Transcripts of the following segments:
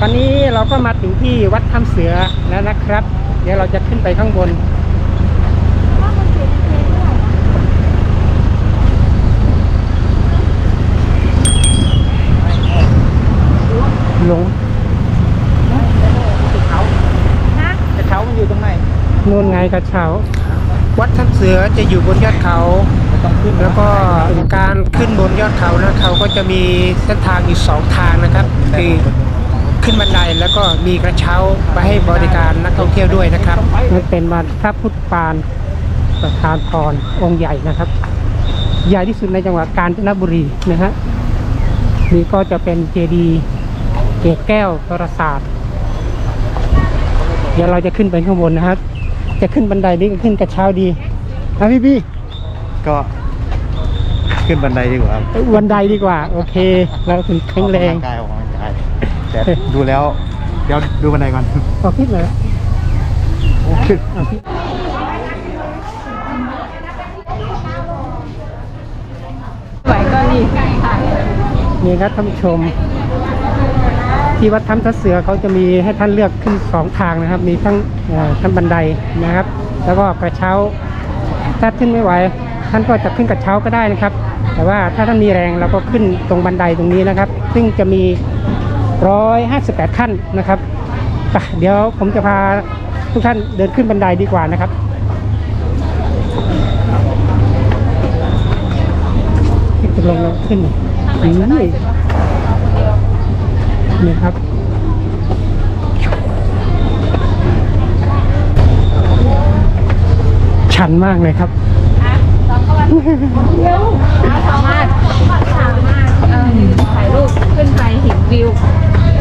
ครับผมตอนนี้เราก็มาถึงที่วัดถ้ำเสือแล้วนะครับ เดี๋ยวเราจะขึ้นไปข้างบนลงกระเช้ามันอยู่ตรงไหนนู่นไงกระเช้า วัดถ้ำเสือจะอยู่บนยอดเขาไม่ต้องขึ้นแล้วก็การขึ้นบนยอดเขานะเขาก็จะมีเส้นทางอยู่สองทางนะครับคือ ขึ้นบันไดแล้วก็มีกระเช้าไปให้บริการนักท่องเที่ยวด้วยนะครับมันเป็นวัดพระพุทธปานประธานพรองค์ใหญ่นะครับ ใหญ่ที่สุดในจังหวัดกาญจนบุรีนะฮะนี่ก็จะเป็นเจดีย์เกศแก้วปราสาทเดี๋ยวเราจะขึ้นไปข้างบนนะครับ จะขึ้นบันไดหรือจะขึ้นกระเช้าดีนะพี่พี่ก็ขึ้นบันไดดีกว่าครับบันไดดีกว่า โอเคเราถึงแข็งแรงออกกำลังกายออกกำลังกาย แต่ดูแล้ว เดี๋ยวดูบันไดก่อนพอคิดเลยขึ้นเอาพี่นี่ครับท่านผู้ชม ที่วัดถ้ำทับเสือเขาจะมีให้ท่านเลือกขึ้นสองทางนะครับ มีทั้งเอ่อทั้งบันไดนะครับ แล้วก็กระเช้า ถ้าขึ้นไม่ไหว ท่านก็จะขึ้นกระเช้าก็ได้นะครับ แต่ว่าถ้าท่านมีแรงเราก็ขึ้นตรงบันไดตรงนี้นะครับ ซึ่งจะมี 158 ขั้นนะครับไปเดี๋ยวผมจะพาทุกท่านเดินขึ้นบันไดดีกว่านะครับ ขึ้นลงลงขึ้นนี่นี่ครับชันมากเลยครับ สามารถสามารถเอ่อถ่ายรูปขึ้นไปเห็นวิว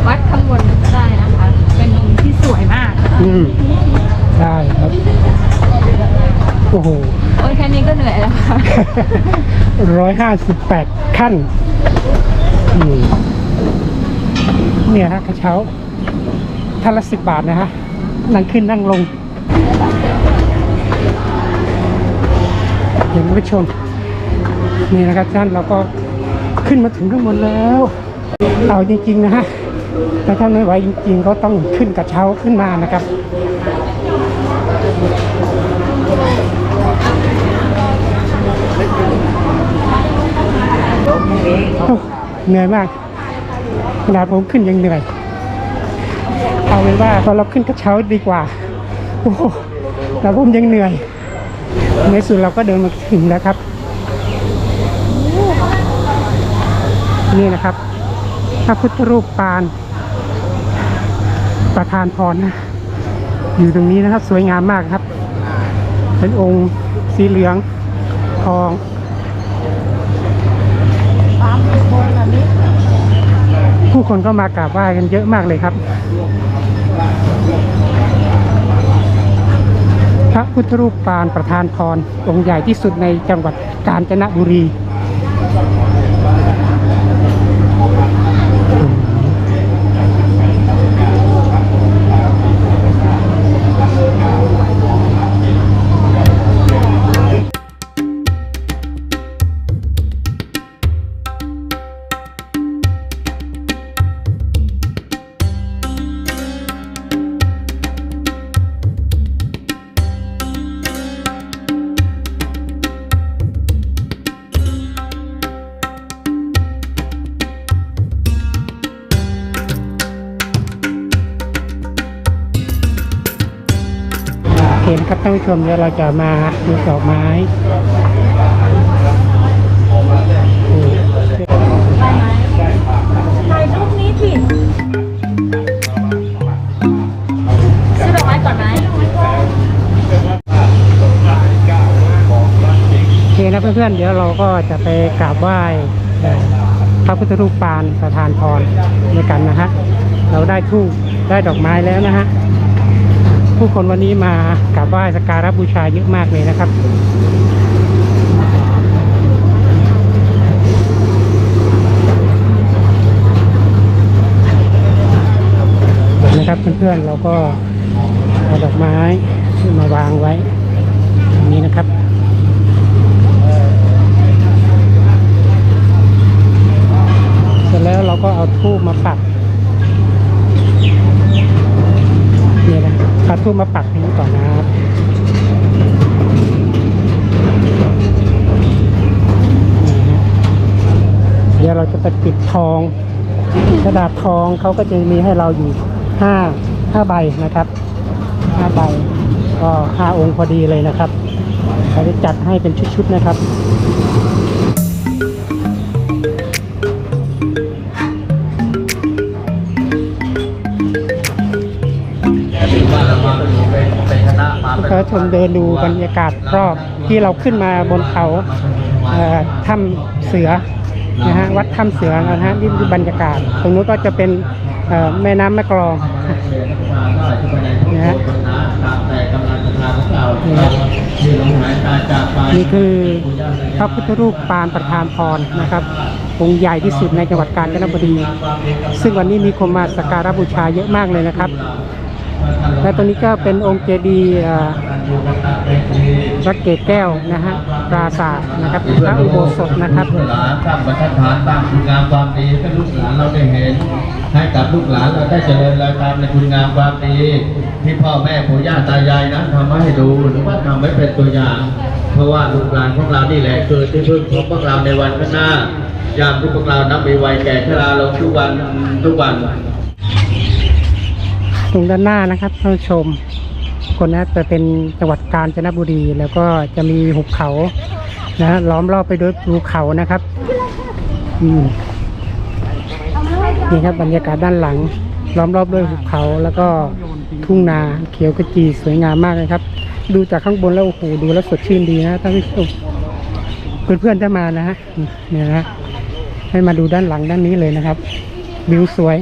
วัดข้างบนก็ได้นะคะ เป็นมุมที่สวยมาก อืมใช่ครับ โอ้โหโอ้ยแค่นี้ก็เหนื่อยแล้วค่ะร้อยห้าสิบแปดขั้นอืมเนี่ยฮะกระเช้าท่านละสิบบาทนะฮะ นั่งขึ้นนั่งลงเห็นผู้ชม นี่นะครับท่านเราก็ขึ้นมาถึงข้างบนแล้วเอาจริงๆนะฮะแต่ถ้าไม่ไหวจริงๆ ก็ต้องขึ้นกระเช้าขึ้นมานะครับ โอ้ เหนื่อยมากขนาดผมขึ้นยังเหนื่อย เอาเป็นว่าพอนเราขึ้นกระเช้าดีกว่า โอ้แต่ผมยังเหนื่อย ในสุดเราก็เดินมาถึงแล้วครับ นี่นะครับ พระพุทธรูปปาน ประธานพรนะ อยู่ตรงนี้นะครับ สวยงามมากครับ เป็นองค์สีเหลืองทอง ผู้คนก็มากราบไหว้กันเยอะมากเลยครับ พระพุทธรูปปานประธานพรองค์ใหญ่ที่สุดในจังหวัดกาญจนบุรี โอเคนะครับท่านผู้ชมเดี๋ยวเราจะมาดูดอกไม้อืมถ่ายรูปนี้ผิดซื้อดอกไม้ก่อนไหมโอเคนะเพื่อนๆเดี๋ยวเราก็จะไปกราบไหว้เอ่อพระพุทธรูปปานประธานพรด้วยกันนะฮะเราได้ทูบได้ดอกไม้แล้วนะฮะ ผู้คนวันนี้มากราบไหว้สักการะบูชาเยอะมากเลยนะครับนะครับเพื่อนๆเราก็เอาดอกไม้ขึ้นมาวางไว้ตรงนี้นะครับเสร็จแล้วเราก็เอาทูบมาปัก เอา ทูบมาปักนี่ก่อนนะครับเดี๋ยวเราจะไปปิดทองกระดาษทองเขาก็จะมีให้เราอยู่ห้าห้าใบนะครับห้าใบก็ห้าองค์พอดีเลยนะครับเขาจะจัดให้เป็นชุดๆนะครับ ก็ชมเดินดูบรรยากาศรอบที่เราขึ้นมาบนเขาถ้ำเสือนะฮะวัดถ้ำเสือนะฮะนี่คือบรรยากาศ ตรงนู้นก็จะเป็นแม่น้ำแม่กลองนะฮะนี่ฮะนี่คือพระพุทธรูปปานประธานพรนะครับองค์ใหญ่ที่สุดในจังหวัดกาญจนบุรีซึ่งวันนี้มีคนมาสักการะบูชาเยอะมากเลยนะครับ และตรงนี้ก็เป็นองค์เจดีย์เอ่อวัดเกตแก้วนะฮะปราสาทนะครับพระอุโบสถนะครับลูกหลานสร้างบรรทัดฐานสร้างคุณงามความดีให้ลูกหลานเราได้เห็น ให้กับลูกหลานเราได้เจริญรอยตามในคุณงามความดี ที่พ่อแม่ปู่ย่าตายายนั้นทำมาให้ดูหรือว่าทำไว้เป็นตัวอย่าง เพราะว่าลูกหลานของเรานี่แหละคือที่พึ่งของพวกเราในวันข้างหน้า ยามที่พวกเรานับมีวัยแก่ชราลงทุกวันทุกวัน ตรงด้านหน้านะครับท่านชม คนนั้จะเป็นจังหวัดกาญจนบุรี แล้วก็จะมีหุบเขานะล้อมรอบไปด้วยภูเขานะครับนี่ครับบรรยากาศด้านหลัง ล้อมรอบด้วยหุบเขาแล้วก็ทุ่งนาเขียวขจีสวยงามมากเลยครับ ดูจากข้างบนแล้วโอ้โหดูแล้วสดชื่นดีนะท่านผู้ชมเพื่อนๆถ้ามานะฮะเนี่ยนะให้มาดูด้านหลังด้านนี้เลยนะครับ วิวสวย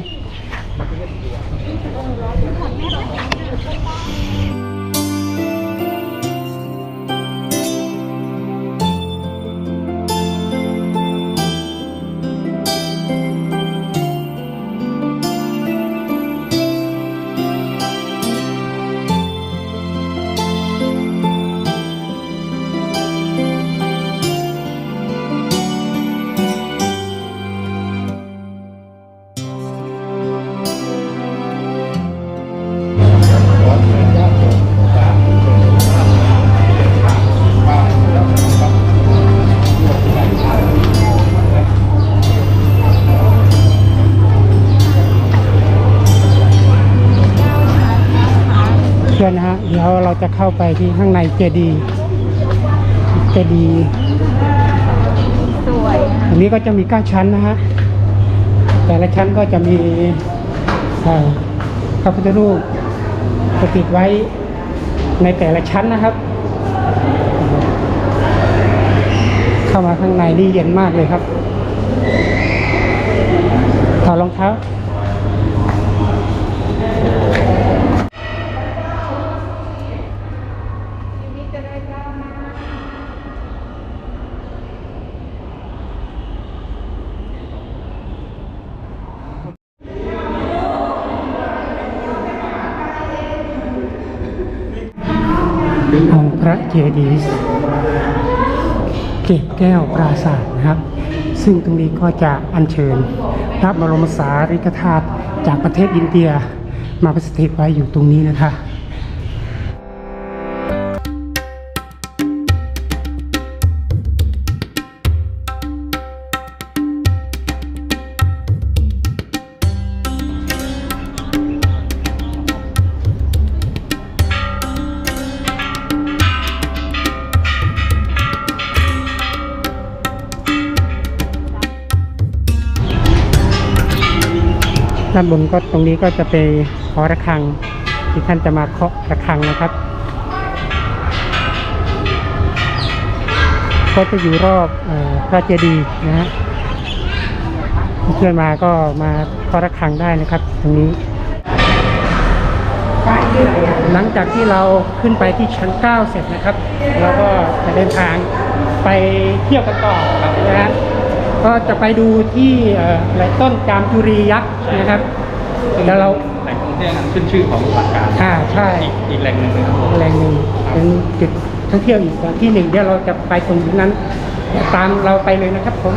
เชิญนะฮะเดี๋ยวเราจะเข้าไปที่ข้างในเจดีย์เจดีย์สวยนะอันนี้ก็จะมีเก้าชั้นนะฮะแต่ละชั้นก็จะมีเอ่อพระพุทธรูปประดิษฐ์ไว้ในแต่ละชั้นนะครับ เข้ามาข้างในนี่เย็นมากเลยครับถอดรองเท้า พระเจดีย์เกตแก้วปราศาสตร์นะครับ ซึ่งตรงนี้ก็จะอัญเชิญพระบรมสารีริกธาตุจากประเทศอินเดียมาประสถิตไว้อยู่ตรงนี้นะคะ ด้านบนก็ตรงนี้ก็จะไปขอระฆัง ที่ท่านจะมาเคาะระฆังนะครับ ก็จะอยู่รอบพระเจดีย์นะฮะเพื่อนมาก็มาเคาะระฆังได้นะครับ ตรงนี้ หลังจากที่เราขึ้นไปที่ชั้น 9 เสร็จนะครับ เราก็จะเดินทางไปเที่ยวกันต่อนะฮะ ก็จะไปดูที่เอ่ออะไรต้นจามจุรียักษ์นะครับแล้วเราแหล่งท่องเที่ยวขึ้นชื่อของจังหวัดกาญอ่าใช่อีกแหล่งหนึ่งนะครับผมแหล่งหนึ่งเป็นจุดท่องเที่ยวอีกที่หนึ่งเดี๋ยวเราจะไปตรงนั้นตามเราไปเลยนะครับผม